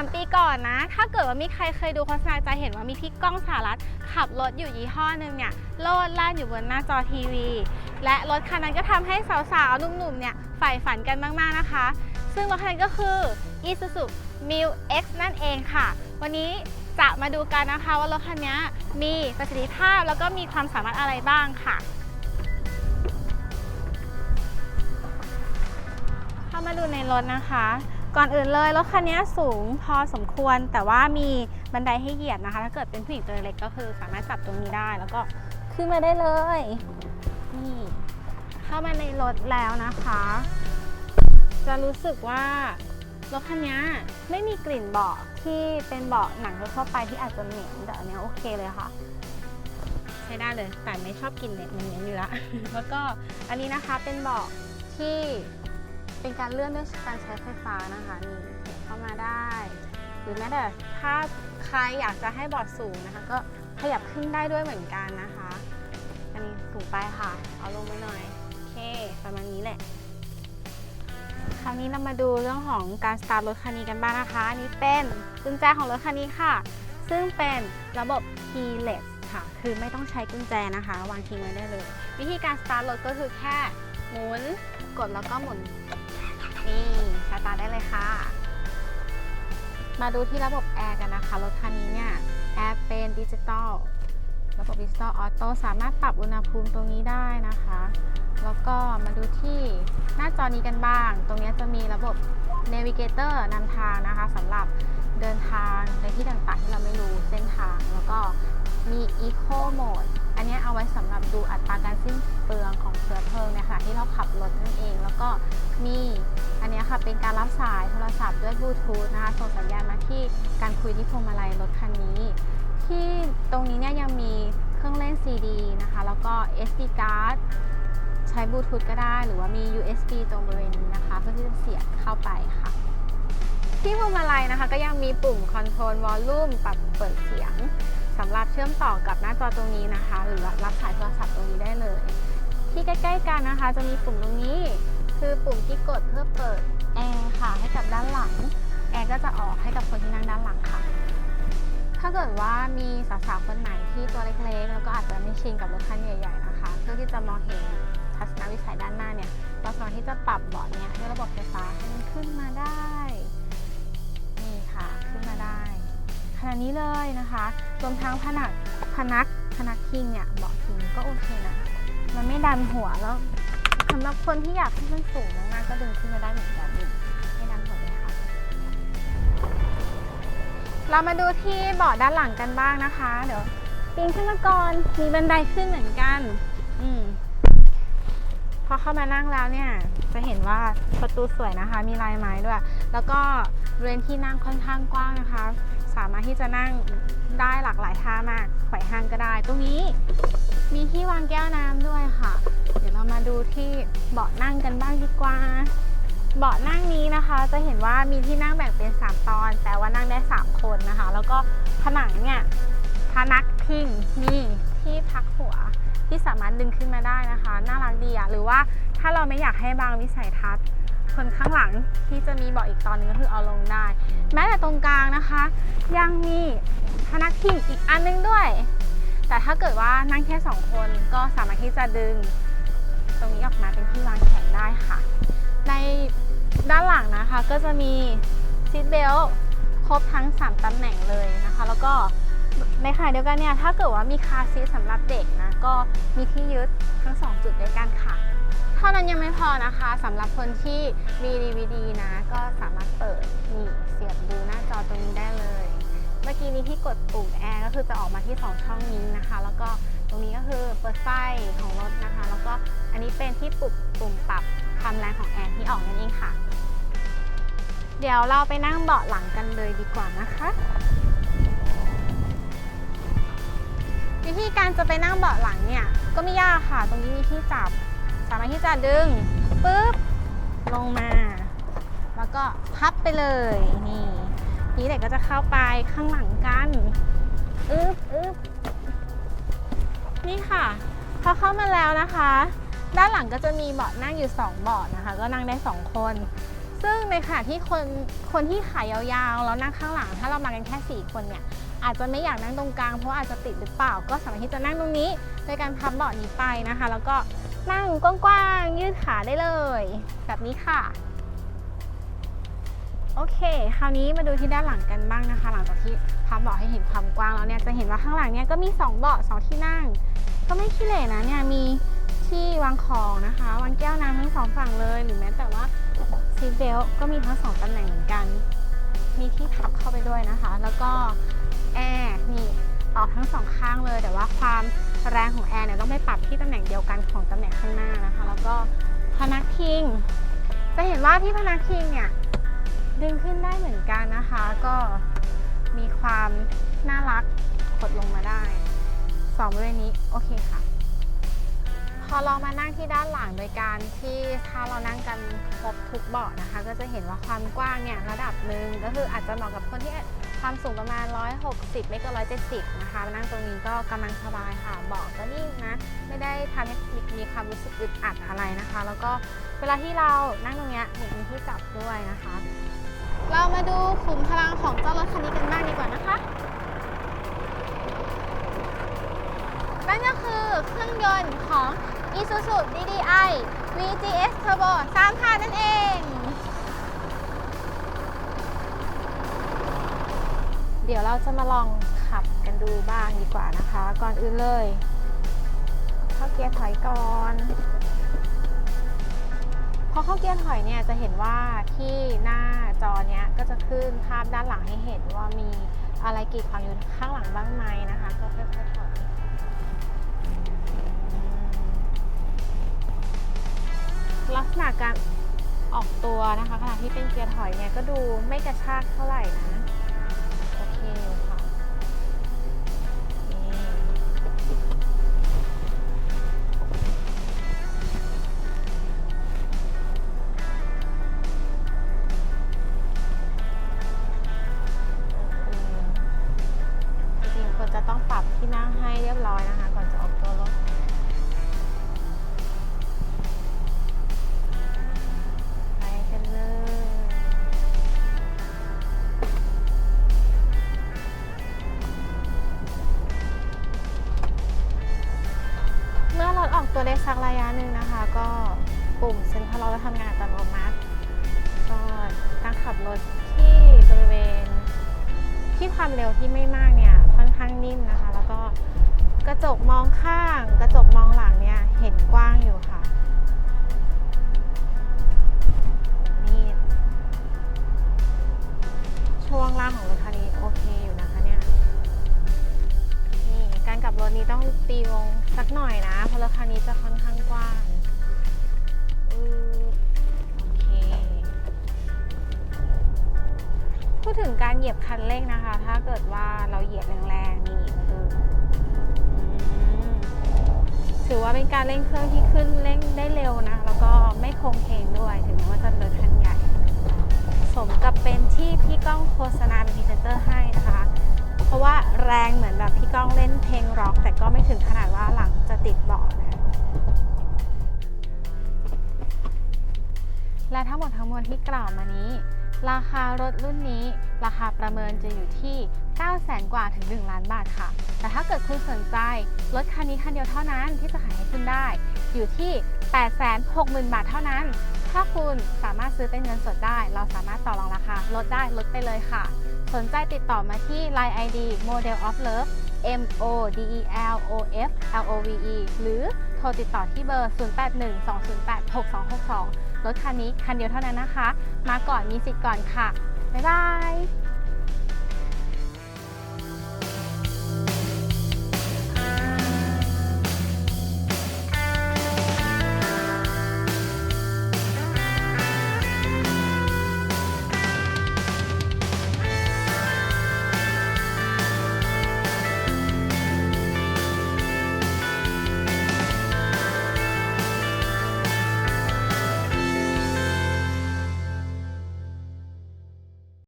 3 ปีก่อนนะ ถ้าเกิดว่ามีใครเคยดูโฆษณาจะเห็นว่ามีพี่ก้องสารัตขับรถอยู่ยี่ห้อหนึ่งเนี่ยโลดล่นอยู่บนหน้าจอทีวี และรถคันนั้นก็ทำให้สาวๆหนุ่มๆเนี่ยใฝ่ฝันกันมากๆนะคะ ซึ่งรถคันนั้นก็คือ Isuzu m i l X นั่นเองค่ะ วันนี้จะมาดูกันนะคะว่ารถคันนี้มีประสิทธิภาพแล้วก็มีความสามารถอะไรบ้างค่ะเข้ามาดูในรถนะคะ ก่อนอื่นเลยรถคันนี้สูงพอสมควร แต่ว่ามีบันไดให้เหยียบนะคะ ถ้าเกิดเป็นผู้หญิงตัวเล็กก็คือ สามารถจับตรงนี้ได้แล้วก็ขึ้นมาได้เลยนี่เข้ามาในรถแล้วนะคะ จะรู้สึกว่ารถคันนี้ไม่มีกลิ่นเบาะที่เป็นเบาะหนังทั่วไปที่อาจจะเหม็นแต่อันนี้โอเคเลยค่ะ ใช้ได้เลยแต่ไม่ชอบกลิ่นเหม็นเหม็นอยู่แล้วแล้วก็อันนี้นะคะเป็นเบาะที่ เป็นการเลื่อนด้วยการใช้ไฟฟ้านะคะนี่เข้ามาได้ หรือแม้แต่ถ้าใครอยากจะให้บาะสูงนะคะ ก็ขยับขึ้นได้ด้วยเหมือนกันนะคะ อันนี้สูงไปค่ะ เอาลงไปหน่อย โอเค ประมาณนี้แหละ คราวนี้เรามาดูเรื่องของการสตาร์ทรถคันนี้กันบ้างนะคะอันนี้เป็นกุญแจของรถคันนี้ค่ะ ซึ่งเป็นระบบ keyless ค่ะ คือไม่ต้องใช้กุญแจนะคะ วางทิ้งไว้ได้เลย วิธีการสตาร์ทรถก็คือแค่หมุนกดแล้วก็หมุน นี่สตาร์ทได้เลยค่ะ มาดูที่ระบบแอร์กันนะคะรถคันนี้เนี่ยแอร์เป็นดิจิตอลระบบดิจิตอลออโต้สามารถปรับอุณหภูมิตรงนี้ได้นะคะ แล้วก็มาดูที่หน้าจอนี้กันบ้าง ตรงนี้จะมีระบบ Navigator นำทางนะคะสำหรับเดินทางในที่ต่างๆที่เราไม่รู้เส้นทาง แล้วก็มี Eco Mode อันนี้เอาไว้สำหรับดูอัตราการสิ้นเปลืองของเชื้อเพลิงในขณะที่เราขับรถนั่นเอง แล้วก็มีอันนี้ค่ะเป็นการรับสายโทรศัพท์ด้วยบลูทูธนะคะส่งสัญญาณมาที่การคุยที่พวงมาลัยรถคันนี้ ที่ตรงนี้เนี่ยยังมีเครื่องเล่น CD นะคะ แล้วก็ SD card ใช้บลูทูธก็ได้ หรือว่ามี USB ตรงบริเวณนี้นะคะ เพื่อที่จะเสียบเข้าไปค่ะ ที่พวงมาลัยนะคะ ก็ยังมีปุ่ม Control Volume ปรับเปิดเสียง สำหรับเชื่อมต่อกับหน้าจอตรงนี้นะคะ หรือรับสายโทรศัพท์ตรงนี้ได้เลย ที่ใกล้ ๆ กันนะคะ จะมีปุ่มตรงนี้ คือปุ่มที่กดเพื่อเปิดแอร์ค่ะให้กับด้านหลัง แอร์ก็จะออกให้กับคนที่นั่งด้านหลังค่ะ ถ้าเกิดว่ามีสาวๆคนไหนที่ตัวเล็กๆ แล้วก็อาจจะไม่ชินกับรถคันใหญ่ๆนะคะ เพื่อที่จะมองเห็นทัศนวิสัยด้านหน้าเนี่ยเราสามารถที่จะปรับเบาะเนี่ยด้วยระบบไฟฟ้าให้มันขึ้นมาได้ นี้เลยนะคะรวมทั้งผนักพนักพนักพิงเนี่ยเบาะพิงก็โอเคนะมันไม่ดันหัวแล้วสำหรับคนที่อยากให้มันสูงมากๆก็ดึงขึ้นมาได้เหมือนกันนี่ไม่ดันหัวเลยค่ะเรามาดูที่เบาะด้านหลังกันบ้างนะคะ เดี๋ยวปีนขึ้นมาก่อนมีบันไดขึ้นเหมือนกัน อืมพอเข้ามานั่งแล้วเนี่ย จะเห็นว่าประตูสวยนะคะ มีลายไม้ด้วย แล้วก็เรือนที่นั่งค่อนข้างกว้างนะคะ สามารถที่จะนั่งได้หลากหลายท่ามากไขว่ห้างก็ได้ ตรงนี้มีที่วางแก้วน้ำด้วยค่ะ เดี๋ยวเรามาดูที่เบาะนั่งกันบ้างดีกว่า เบาะนั่งนี้นะคะ จะเห็นว่ามีที่นั่งแบ่งเป็น 3 ตอน แต่ว่านั่งได้ 3 คนนะคะ แล้วก็ผนังเนี่ยพนักพิงมีที่พักหัวที่สามารถดึงขึ้นมาได้นะคะ น่ารักดีอะหรือว่าถ้าเราไม่อยากให้บางวิสัยทัศน์ คนข้างหลังที่จะมีเบาะอีกตอนนึงก็คือเอาลงได้ แม้แต่ตรงกลางนะคะ ยังมีพนักพิงอีกอันนึงด้วย แต่ถ้าเกิดว่านั่งแค่ 2 คนก็สามารถที่จะดึง ตรงนี้ออกมาเป็นที่วางแขนได้ค่ะ ในด้านหลังนะคะก็จะมีซีทเบลต์ครบทั้ง 3ตำแหน่งเลยนะคะ แล้วก็ในขณะเดียวกันเนี่ยถ้าเกิดว่ามีคาร์ซีทสำหรับเด็กนะก็มีที่ยึดทั้ง 2 จุดด้วยกันค่ะ ท่านั้นยังไม่พอนะคะสำหรับคนที่มี DVD นะ ก็สามารถเปิดนี่เสียบดูหน้าจอตรงนี้ได้เลย เมื่อกี้นี้ที่กดปุ่มแอร์ก็คือจะออกมาที่ 2 ช่องนี้นะคะ แล้วก็ตรงนี้ก็คือเปิดไฟของรถนะคะ แล้วก็อันนี้เป็นที่ปุ่มปุ่มปรับความแรงของแอร์ที่ออกนั่นเองค่ะ เดี๋ยวเราไปนั่งเบาะหลังกันเลยดีกว่านะคะวิธีการจะไปนั่งเบาะหลังเนี่ยก็ไม่ยากค่ะ ตรงนี้มีที่จับ สามารถที่จะดึงปุ๊บลงมา แล้วก็พับไปเลยนี่นี่เด็กก็จะเข้าไปข้างหลังกันอึ๊บอึ๊บนี่ค่ะพอเข้ามาแล้วนะคะ ด้านหลังก็จะมีเบาะนั่งอยู่ 2 เบาะนะคะ ก็นั่งได้ 2 คน ซึ่งในขณะที่คนคนที่ขายยาวๆแล้วนั่งข้างหลัง ถ้าเรามากันแค่ 4 คนเนี่ยอาจจะไม่อยากนั่งตรงกลางเพราะอาจจะติดหรือเปล่า ก็สามารถที่จะนั่งตรงนี้โดยการพับเบาะนี้ไปนะคะ แล้วก็ นั่งกว้างๆยืดขาได้เลย แบบนี้ค่ะ โอเค คราวนี้มาดูที่ด้านหลังกันบ้างนะคะ หลังจากที่พับเบาะให้เห็นความกว้างแล้วเนี่ยจะเห็นว่าข้างหลังเนี่ยก็มี 2 เบาะ2ที่นั่ง ก็ไม่ขี้เหร่นะเนี่ยมีที่วางของนะคะวางแก้วน้ำทั้งสองฝั่งเลย หรือแม้แต่ว่าซีเบลก็มีทั้งสองตำแหน่งเหมือนกัน มีที่พับเข้าไปด้วยนะคะ แล้วก็แอร์นี่ออกทั้งสองข้างเลย แต่ว่าความ แรงของแอร์เนี่ยต้องไปปรับที่ตำแหน่งเดียวกันของตำแหน่งข้างหน้านะคะ แล้วก็พนักพิง จะเห็นว่าที่พนักพิงเนี่ยดึงขึ้นได้เหมือนกันนะคะ ก็มีความน่ารักกดลงมาได้สองบริเวณนี้โอเคค่ะ พอเรามานั่งที่ด้านหลังโดยการที่ถ้าเรานั่งกันครบทุกเบาะนะคะ ก็จะเห็นว่าความกว้างเนี่ยระดับหนึ่งก็คืออาจจะเหมาะกับคนที่ ความสูงประมาณ 160 ไม่เกิน 170 นะคะมานั่งตรงนี้ก็กำลังสบายค่ะเบาะก็นิ่มนะ ไม่ได้ทำให้มีความรู้สึกอึดอัดอะไรนะคะ แล้วก็เวลาที่เรานั่งตรงเนี้ยมีที่จับด้วยนะคะ เรามาดูขุมพลังของเจ้ารถคันนี้กันบ้างดีกว่านะคะนั่นก็คือเครื่องยนต์ของ Isuzu DDI VGS Turbo 3,000 นั่นเอง เดี๋ยวเราจะมาลองขับกันดูบ้างดีกว่านะคะ ก่อนอื่นเลย เข้าเกียร์ถอยก่อนพอเข้าเกียร์ถอยเนี่ยจะเห็นว่าที่หน้าจอเนี้ยก็จะขึ้นภาพด้านหลังให้เห็นว่ามีอะไรกีดขวางอยู่ข้างหลังบ้างไหมนะคะ ก็ค่อยๆถอยลักษณะการออกตัวนะคะขณะที่เป็นเกียร์ถอยเนี่ยก็ดูไม่กระชากเท่าไหร่นะ ต้องปรับที่นั่งให้เรียบร้อยนะคะ ก่อนจะออกตัวรถไปกันเลยเมื่อรถออกตัวได้สักระยะหนึ่งนะคะ ก็ปุ่มเซ็นทรัลล็อกจะทำงานอัตโนมัติก็การขับรถที่บริเวณที่ความเร็วที่ไม่มากเนี่ย ค่อนข้างนิ่มนะคะ แล้วก็กระจกมองข้าง กระจกมองหลังเนี่ยเห็นกว้างอยู่ค่ะ ดถึงการเหยียบคันเร่งนะคะ ถ้าเกิดว่าเราเหยียบแรงๆนี่มาดูอืมถือว่าเป็นการเร่งเครื่องที่ขึ้นเร่งได้เร็วนะ แล้วก็ไม่คงเคงด้วย ถึงแม้ว่าจะเป็นรถคันใหญ่ สมกับเป็นที่พี่ก้องโฆษณาเป็นพรีเซนเตอร์ให้นะคะ เพราะว่าแรงเหมือนแบบพี่ก้องเล่นเพลงร็อก แต่ก็ไม่ถึงขนาดว่าหลังจะติดเบาะนะ และทั้งหมดทั้งมวลที่กล่าวมานี้ ราคารถรุ่นนี้ ราคาประเมินจะอยู่ที่9 0 0 0 0 0กว่าถึง 1 ล้านบาทค่ะ แต่ถ้าเกิดคุณสนใจ รถคันนี้คันเดียวเท่านั้นที่จะขายให้คุณได้ อยู่ที่ 860,000 บาทเท่านั้น ถ้าคุณสามารถซื้อเป็นเงินสดได้ เราสามารถต่อรองราคาลดได้ลดไปเลยค่ะ สนใจติดต่อมาที่ Line ID Model of Love M O D E L O F L O V E หรือ โทรติดต่อที่เบอร์ 0812086262 รถคันนี้คันเดียวเท่านั้นนะคะ มาก่อนมีสิทธิ์ก่อนค่ะ บ๊ายบาย